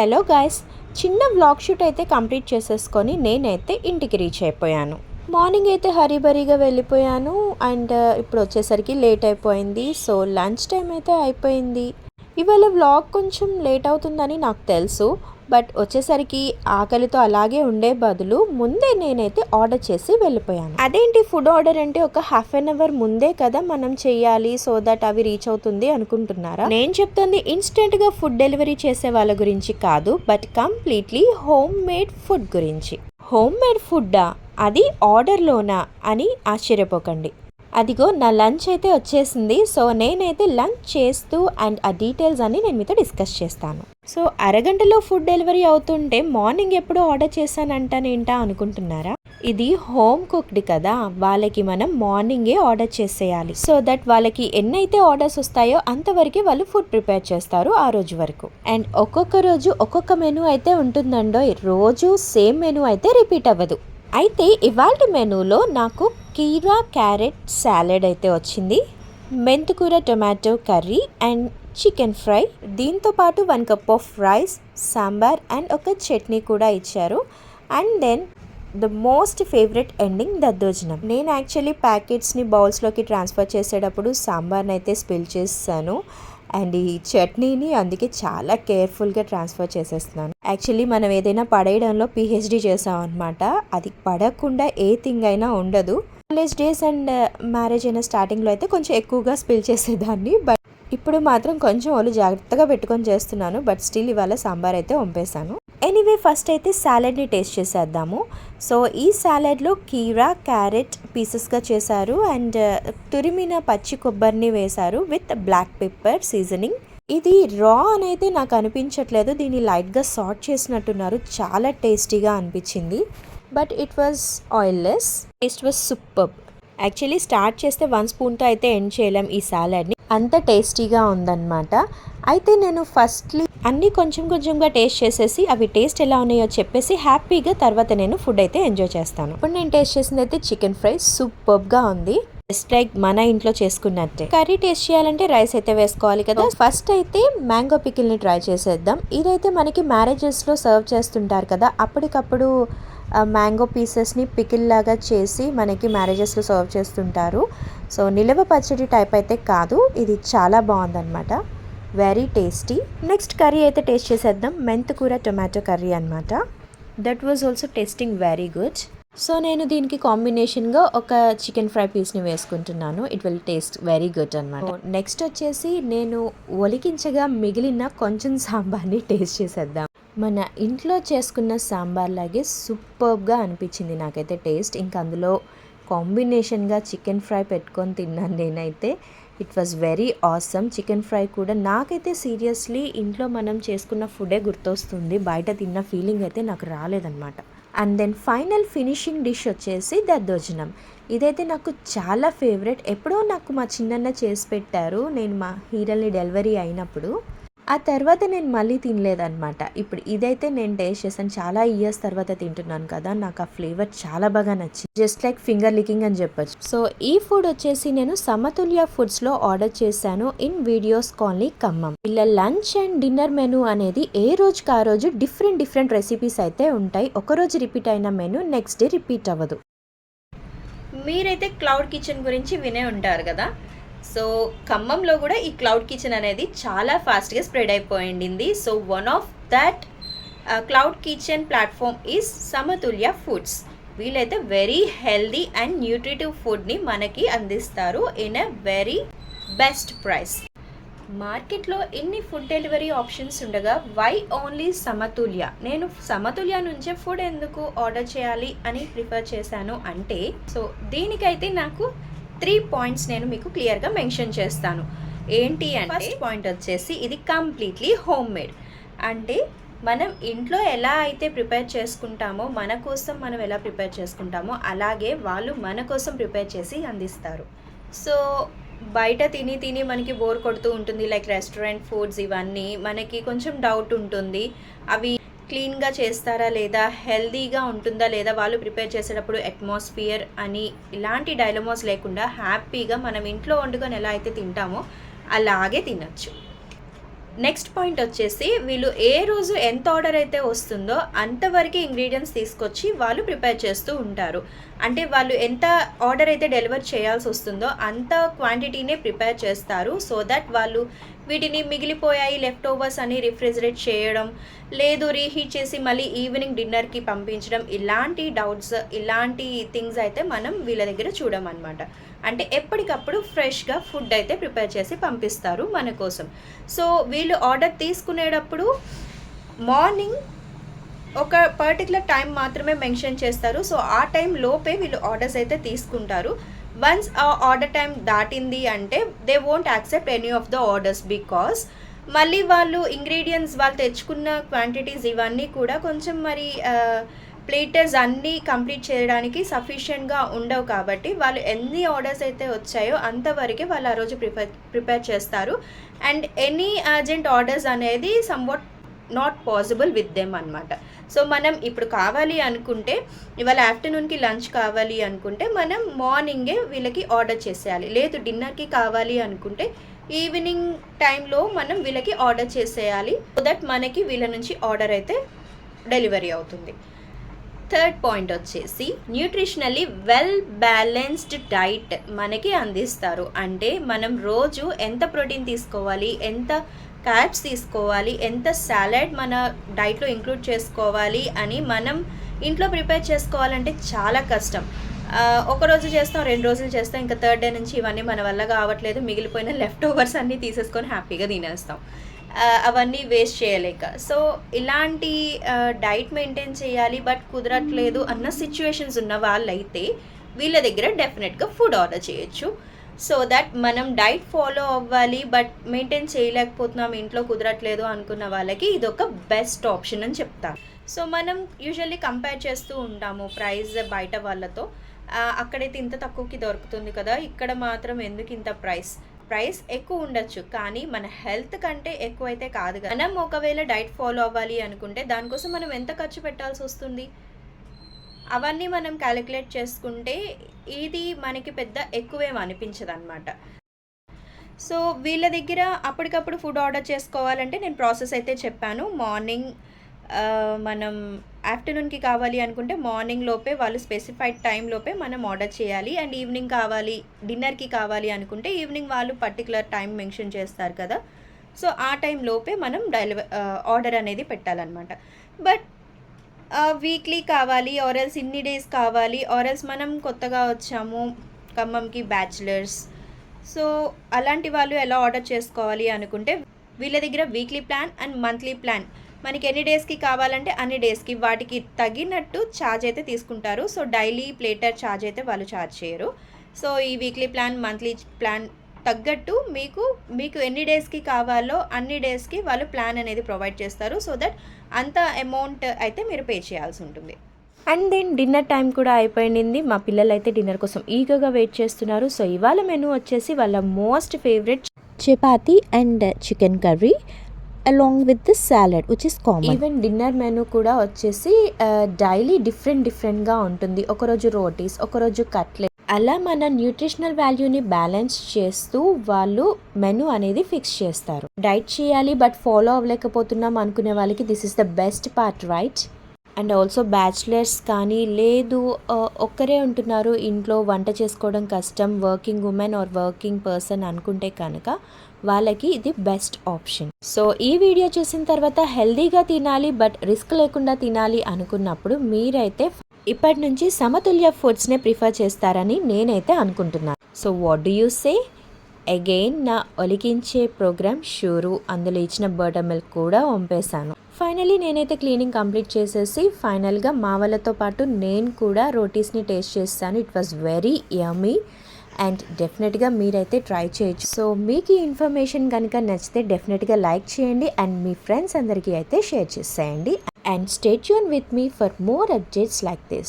Hello guys చిన్న vlog shoot అయితే complete చేసేసుకొని నేనైతే ఇంటికి రీచ్ అయిపోయాను. మార్నింగ్ అయితే హరీబరీగా వెళ్ళిపోయాను. అండ్ uh, ఇప్పుడు వచ్చేసరికి లేట్ అయిపోయింది. సో లంచ్ టైం అయితే అయిపోయింది. ఇవాళ వ్లాగ్ కొంచెం లేట్ అవుతుందని నాకు తెలుసు. బట్ వచ్చేసరికి ఆకలితో అలాగే ఉండే బదులు ముందే నేనైతే ఆర్డర్ చేసి వెళ్ళిపోయాను. అదేంటి ఫుడ్ ఆర్డర్ అంటే ఒక హాఫ్ అన్ అవర్ ముందే కదా మనం చేయాలి సో దట్ అవి రీచ్ అవుతుంది అనుకుంటున్నారా? నేను చెప్తుంది ఇన్స్టెంట్గా ఫుడ్ డెలివరీ చేసే వాళ్ళ గురించి కాదు but completely home made food గురించి. హోమ్ మేడ్ ఫుడ్డా? అది ఆర్డర్లోనా? అని ఆశ్చర్యపోకండి. అదిగో నా లంచ్ అయితే వచ్చేసింది. సో నేనైతే లంచ్ చేస్తూ అండ్ ఆ డీటెయిల్స్ అన్ని నేను మీతో డిస్కస్ చేస్తాను. సో అరగంటలో ఫుడ్ డెలివరీ అవుతుంటే మార్నింగ్ ఎప్పుడో ఆర్డర్ చేశానంటానేంటా అనుకుంటున్నారా? ఇది హోమ్ కుక్డ్ కదా. వాళ్ళకి మనం మార్నింగే ఆర్డర్ చేసేయాలి. సో దట్ వాళ్ళకి ఎన్నైతే ఆర్డర్స్ వస్తాయో అంతవరకే వాళ్ళు ఫుడ్ ప్రిపేర్ చేస్తారు ఆ రోజు వరకు. అండ్ ఒక్కొక్క రోజు ఒక్కొక్క మెనూ అయితే ఉంటుందండో రోజు సేమ్ మెనూ అయితే రిపీట్ అవ్వదు. అయితే ఇవాళ మెనూలో నాకు కీరా క్యారెట్ సాలెడ్ అయితే వచ్చింది. మెంతుకూర tomato curry and chicken fry. దీంతో పాటు one cup of rice sambar and ఒక చట్నీ కూడా ఇచ్చారు. And then the most favourite ending దద్దోజనం. నేను యాక్చువల్లీ ప్యాకెట్స్ని బౌల్స్లోకి ట్రాన్స్ఫర్ చేసేటప్పుడు సాంబార్ని అయితే స్పిల్ చేస్తాను అండ్ ఈ చట్నీని అందుకే చాలా కేర్ఫుల్గా ట్రాన్స్ఫర్ చేసేస్తున్నాను. యాక్చువల్లీ మనం ఏదైనా పడేయడంలో పిహెచ్డి చేసాం అనమాట అది పడకుండా ఏ థింగ్ అయినా ఉండదు. కాలేజ్ డేస్ అండ్ మ్యారేజ్ అయిన స్టార్టింగ్లో అయితే కొంచెం ఎక్కువగా స్పిల్ చేసేదాన్ని. బట్ ఇప్పుడు మాత్రం కొంచెం ఒళ్ళు జాగ్రత్తగా పెట్టుకొని చేస్తున్నాను. బట్ స్టిల్ ఇవాళ సాంబార్ అయితే వంపేశాను. ఎనీవే ఫస్ట్ అయితే సాలెడ్ని టేస్ట్ చేసేద్దాము. సో ఈ సాలెడ్లో కీరా క్యారెట్ పీసెస్గా చేశారు. అండ్ uh, తురిమిన పచ్చి కొబ్బరిని వేశారు విత్ బ్లాక్ పెప్పర్ సీజనింగ్ ఇది రా అనేది నాకు అనిపించట్లేదు. దీన్ని లైట్గా సార్ట్ చేసినట్టున్నారు. చాలా టేస్టీగా అనిపించింది. But it was oilless taste was super actually start చేస్తే వన్ స్పూన్తో అయితే ఎండ్ చేయలేం ఈ సాలడ్ని అంత టేస్టీగా ఉందన్నమాట. అయితే నేను ఫస్ట్లీ అన్నీ కొంచెం కొంచెంగా టేస్ట్ చేసేసి అవి టేస్ట్ ఎలా ఉన్నాయో చెప్పేసి హ్యాపీగా తర్వాత నేను ఫుడ్ అయితే ఎంజాయ్ చేస్తాను. ఇప్పుడు నేను టేస్ట్ చేసింది అయితే చికెన్ ఫ్రై సూపర్గా ఉంది. జస్ట్ లైక్ మన ఇంట్లో చేసుకున్నట్టే. కర్రీ టేస్ట్ చేయాలంటే రైస్ అయితే వేసుకోవాలి కదా. ఫస్ట్ అయితే మ్యాంగో పికిల్ని ట్రై చేసేద్దాం. ఇదైతే మనకి మ్యారేజెస్లో సర్వ్ చేస్తుంటారు కదా అప్పటికప్పుడు మ్యాంగో పీసెస్ని పికిల్ లాగా చేసి మనకి మ్యారేజెస్లో సర్వ్ చేస్తుంటారు. సో నిలవ పచ్చడి టైప్ అయితే కాదు. ఇది చాలా బాగుందన్నమాట. వెరీ టేస్టీ నెక్స్ట్ కర్రీ అయితే టేస్ట్ చేసేద్దాం. మెంతకూర టొమాటో కర్రీ అనమాట that was also tasting very good so నేను దీనికి కాంబినేషన్గా ఒక చికెన్ ఫ్రై పీస్ని వేసుకుంటున్నాను. It will taste very good అనమాట నెక్స్ట్ వచ్చేసి నేను ఒలికించగా మిగిలిన కొంచెం సాంబార్ని టేస్ట్ చేసేద్దాం. మన ఇంట్లో చేసుకున్న సాంబార్ లాగే సూపర్గా అనిపించింది నాకైతే టేస్ట్ ఇంకా అందులో కాంబినేషన్గా చికెన్ ఫ్రై పెట్టుకొని తిన్నాను నేనైతే. It was very awesome chicken fry కూడా నాకైతే సీరియస్లీ ఇంట్లో మనం చేసుకున్న ఫుడే గుర్తొస్తుంది. బయట తిన్న ఫీలింగ్ అయితే నాకు రాలేదన్నమాట. And then final finishing dish వచ్చేసి దద్దోజనం. ఇదైతే నాకు చాలా ఫేవరెట్ ఎప్పుడో నాకు మా చిన్నన్న చేసి పెట్టారు. నేను మా హీరల్ని డెలివరీ అయినప్పుడు. ఆ తర్వాత నేను మళ్ళీ తినలేదన్నమాట. ఇప్పుడు ఇదైతే నేను టేస్ట్ చేశాను. చాలా ఇయర్స్ తర్వాత తింటున్నాను కదా నాకు ఆ ఫ్లేవర్ చాలా బాగా నచ్చింది. జస్ట్ లైక్ ఫింగర్ లికింగ్ అని చెప్పొచ్చు. సో ఈ ఫుడ్ వచ్చేసి నేను సమతుల్య ఫుడ్స్లో ఆర్డర్ చేశాను ఇన్ వీడియోస్ కాలనీ ఖమ్మం. ఇలా లంచ్ అండ్ డిన్నర్ మెనూ అనేది ఏ రోజుకి ఆ రోజు డిఫరెంట్ డిఫరెంట్ రెసిపీస్ అయితే ఉంటాయి. ఒక రోజు రిపీట్ అయిన మెనూ నెక్స్ట్ డే రిపీట్ అవ్వదు. మీరైతే క్లౌడ్ కిచెన్ గురించి వినే ఉంటారు కదా? సో ఖమ్మంలో కూడా ఈ క్లౌడ్ కిచెన్ అనేది చాలా ఫాస్ట్గా స్ప్రెడ్ అయిపోయింది. So one of that cloud kitchen platform is Samatulya foods. వీళ్ళైతే వెరీ హెల్దీ అండ్ న్యూట్రిటివ్ ఫుడ్ని మనకి అందిస్తారు in a very best price. మార్కెట్లో ఎన్ని ఫుడ్ డెలివరీ ఆప్షన్స్ ఉండగా వై ఓన్లీ సమతుల్య? నేను సమతుల్య నుంచే ఫుడ్ ఎందుకు ఆర్డర్ చేయాలి అని ప్రిఫర్ చేశాను అంటే సో దీనికైతే నాకు త్రీ పాయింట్స్ నేను మీకు క్లియర్గా మెన్షన్ చేస్తాను. ఏంటి అంటే ఫస్ట్ పాయింట్ వచ్చేసి ఇది కంప్లీట్లీ హోమ్ మేడ్ అంటే మనం ఇంట్లో ఎలా అయితే ప్రిపేర్ చేసుకుంటామో మన కోసం మనం ఎలా ప్రిపేర్ చేసుకుంటామో అలాగే వాళ్ళు మన కోసం ప్రిపేర్ చేసి అందిస్తారు. సో బయట తిని తిని మనకి బోర్ కొడుతూ ఉంటుంది లైక్ రెస్టారెంట్ ఫుడ్స్ ఇవన్నీ మనకి కొంచెం డౌట్ ఉంటుంది. అవి క్లీన్గా చేస్తారా లేదా హెల్దీగా ఉంటుందా లేదా వాళ్ళు ప్రిపేర్ చేసేటప్పుడు అట్మాస్ఫియర్ అని ఇలాంటి డైలమోస్ లేకుండా హ్యాపీగా మనం ఇంట్లో వండుకొని ఎలా అయితే తింటామో అలాగే తినచ్చు. నెక్స్ట్ పాయింట్ వచ్చేసి వీళ్ళు ఏ రోజు ఎంత ఆర్డర్ అయితే వస్తుందో అంతవరకు ఇంగ్రీడియంట్స్ తీసుకొచ్చి వాళ్ళు ప్రిపేర్ చేస్తూ ఉంటారు. అంటే వాళ్ళు ఎంత ఆర్డర్ అయితే డెలివర్ చేయాల్సి వస్తుందో అంత క్వాంటిటీనే ప్రిపేర్ చేస్తారు. సో దట్ వాళ్ళు వీటిని మిగిలిపోయాయి లెఫ్ట్ ఓవర్స్ అని రిఫ్రిజిరేట్ చేయడం లేదు రీహీట్ చేసి మళ్ళీ ఈవినింగ్ డిన్నర్కి పంపించడం ఇలాంటి డౌట్స్ ఇలాంటి థింగ్స్ అయితే మనం వీళ్ళ దగ్గర చూడమన్నమాట. అంటే ఎప్పటికప్పుడు ఫ్రెష్గా ఫుడ్ అయితే ప్రిపేర్ చేసి పంపిస్తారు మన కోసం. సో వీళ్ళు ఆర్డర్ తీసుకునేటప్పుడు మార్నింగ్ ఒక పర్టికులర్ టైం మాత్రమే మెన్షన్ చేస్తారు. సో ఆ టైం లోపే వీళ్ళు ఆర్డర్స్ అయితే తీసుకుంటారు. వన్స్ ఆ ఆర్డర్ టైం దాటింది అంటే they won't accept any of the orders because మళ్ళీ వాళ్ళు ఇంగ్రీడియంట్స్ వాళ్ళు తెచ్చుకున్న క్వాంటిటీస్ ఇవన్నీ కూడా కొంచెం మరి ప్లేటర్స్ అన్నీ కంప్లీట్ చేయడానికి సఫిషియెంట్గా ఉండవు కాబట్టి వాళ్ళు ఎన్ని ఆర్డర్స్ అయితే వచ్చాయో అంతవరకే వాళ్ళు ఆ రోజు ప్రిపేర్ ప్రిపేర్ చేస్తారు. అండ్ ఎనీ అర్జెంట్ ఆర్డర్స్ అనేది somewhat not possible with them అనమాట సో మనం ఇప్పుడు కావాలి అనుకుంటే ఇవాళ ఆఫ్టర్నూన్కి లంచ్ కావాలి అనుకుంటే మనం మార్నింగే వీళ్ళకి ఆర్డర్ చేసేయాలి. లేదు డిన్నర్కి కావాలి అనుకుంటే ఈవినింగ్ టైంలో మనం వీళ్ళకి ఆర్డర్ చేసేయాలి. సో దట్ మనకి వీళ్ళ నుంచి ఆర్డర్ అయితే డెలివరీ అవుతుంది. థర్డ్ పాయింట్ వచ్చేసి న్యూట్రిషనల్లీ వెల్ బ్యాలెన్స్డ్ డైట్ మనకి అందిస్తారు. అంటే మనం రోజు ఎంత ప్రోటీన్ తీసుకోవాలి ఎంత క్యాబ్స్ తీసుకోవాలి ఎంత సాలడ్ మన డైట్లో ఇంక్లూడ్ చేసుకోవాలి అని మనం ఇంట్లో ప్రిపేర్ చేసుకోవాలంటే చాలా కష్టం. ఒక రోజు చేస్తాం రెండు రోజులు చేస్తాం ఇంకా థర్డ్ డే నుంచి ఇవన్నీ మన వల్ల కావట్లేదు మిగిలిపోయిన లెఫ్ట్ ఓవర్స్ అన్నీ తీసేసుకొని హ్యాపీగా తినేస్తాం. అవన్నీ వేస్ట్ చేయలేక. సో ఇలాంటి డైట్ మెయింటైన్ చేయాలి బట్ కుదరట్లేదు అన్న సిచ్యువేషన్స్ ఉన్న వాళ్ళైతే వీళ్ళ దగ్గర డెఫినెట్గా ఫుడ్ ఆర్డర్ చేయొచ్చు. సో దట్ మనం డైట్ ఫాలో అవ్వాలి బట్ మెయింటైన్ చేయలేకపోతున్నాం ఇంట్లో కుదరట్లేదు అనుకున్న వాళ్ళకి ఇది ఒక బెస్ట్ ఆప్షన్ అని చెప్తాను సో మనం యూజువల్లీ కంపేర్ చేస్తూ ఉంటాము ప్రైస్ బయట వాళ్ళతో. అక్కడైతే ఇంత తక్కువకి దొరుకుతుంది కదా ఇక్కడ మాత్రం ఎందుకు ఇంత ప్రైస్? ప్రైస్ ఎక్కువ ఉండొచ్చు కానీ మన హెల్త్ కంటే ఎక్కువైతే కాదు మనం ఒకవేళ డైట్ ఫాలో అవ్వాలి అనుకుంటే దానికోసం మనం ఎంత ఖర్చు పెట్టాల్సి వస్తుంది? అవన్నీ మనం క్యాలిక్యులేట్ చేసుకుంటే ఇది మనకి పెద్ద ఎక్కువేం అనిపించదు అనమాట సో వీళ్ళ దగ్గర అప్పటికప్పుడు ఫుడ్ ఆర్డర్ చేసుకోవాలంటే నేను ప్రాసెస్ అయితే చెప్పాను. మార్నింగ్ మనం ఆఫ్టర్నూన్కి కావాలి అనుకుంటే మార్నింగ్ లోపే వాళ్ళు స్పెసిఫైడ్ టైం లోపే మనం ఆర్డర్ చేయాలి. అండ్ ఈవినింగ్ కావాలి డిన్నర్కి కావాలి అనుకుంటే ఈవినింగ్ వాళ్ళు పర్టికులర్ టైం మెన్షన్ చేస్తారు కదా. సో ఆ టైం లోపే మనం డెలివర్ ఆర్డర్ అనేది పెట్టాలన్నమాట. బట్ వీక్లీ కావాలి ఆర్ఎల్స్ ఇన్ని డేస్ కావాలి ఆర్ఎల్స్ మనం కొత్తగా వచ్చాము ఖమ్మంకి బ్యాచిలర్స్. సో అలాంటి వాళ్ళు ఎలా ఆర్డర్ చేసుకోవాలి అనుకుంటే వీళ్ళ దగ్గర weekly plan and monthly plan. మనకి ఎన్ని డేస్కి కావాలంటే అన్ని డేస్కి వాటికి తగినట్టు ఛార్జ్ అయితే తీసుకుంటారు. సో డైలీ ప్లేటర్ ఛార్జ్ అయితే వాళ్ళు ఛార్జ్ చేయరు. సో ఈ వీక్లీ ప్లాన్ మంత్లీ ప్లాన్ తగ్గట్టు మీకు మీకు ఎన్ని డేస్కి కావాలో అన్ని డేస్కి వాళ్ళు ప్లాన్ అనేది ప్రొవైడ్ చేస్తారు. సో దట్ అంత అమౌంట్ అయితే మీరు పే చేయాల్సి ఉంటుంది. అండ్ దెన్ డిన్నర్ టైం కూడా అయిపోయింది. మా పిల్లలు అయితే డిన్నర్ కోసం ఈగగా వెయిట్ చేస్తున్నారు. సో ఇవాళ మెనూ వచ్చేసి వాళ్ళ most favourite chapati and chicken curry along with this salad which is common even dinner menu కూడా వచ్చేసి డైలీ డిఫరెంట్ డిఫరెంట్గా ఉంటుంది. ఒకరోజు రోటీస్ ఒకరోజు కట్లెట్. అలా మన న్యూట్రిషనల్ వాల్యూని బ్యాలెన్స్ చేస్తూ వాళ్ళు మెనూ అనేది ఫిక్స్ చేస్తారు. డైట్ చేయాలి బట్ ఫాలో అవ్వలేకపోతున్నాం అనుకునే వాళ్ళకి this is the best part right and also bachelors కానీ లేదు ఒక్కరే ఉంటున్నారు ఇంట్లో వంట చేసుకోవడం కష్టం working women or working person అనుకుంటే కనుక వాళ్ళకి ఇది బెస్ట్ ఆప్షన్. సో ఈ వీడియో చూసిన తర్వాత హెల్దీగా తినాలి బట్ రిస్క్ లేకుండా తినాలి అనుకున్నప్పుడు మీరైతే ఇప్పటి నుంచి సమతుల్య ఫుడ్స్నే ప్రిఫర్ చేస్తారని నేనైతే అనుకుంటున్నాను so what do you say? Again నా ఒలికించే ప్రోగ్రామ్ షూరు. అందులో ఇచ్చిన బటర్ మిల్క్ కూడా పంపేశాను ఫైనలీ నేనైతే క్లీనింగ్ కంప్లీట్ చేసేసి ఫైనల్గా మా వాళ్ళతో పాటు నేను కూడా రోటీస్ని టేస్ట్ చేస్తాను it was very yummy and డెఫినెట్గా మీరైతే ట్రై చేయొచ్చు. సో మీకు ఈ ఇన్ఫర్మేషన్ కనుక నచ్చితే డెఫినెట్గా లైక్ చేయండి అండ్ మీ ఫ్రెండ్స్ అందరికీ అయితే షేర్ చేసేయండి. అండ్ స్టేట్ యూన్ with me for more updates like this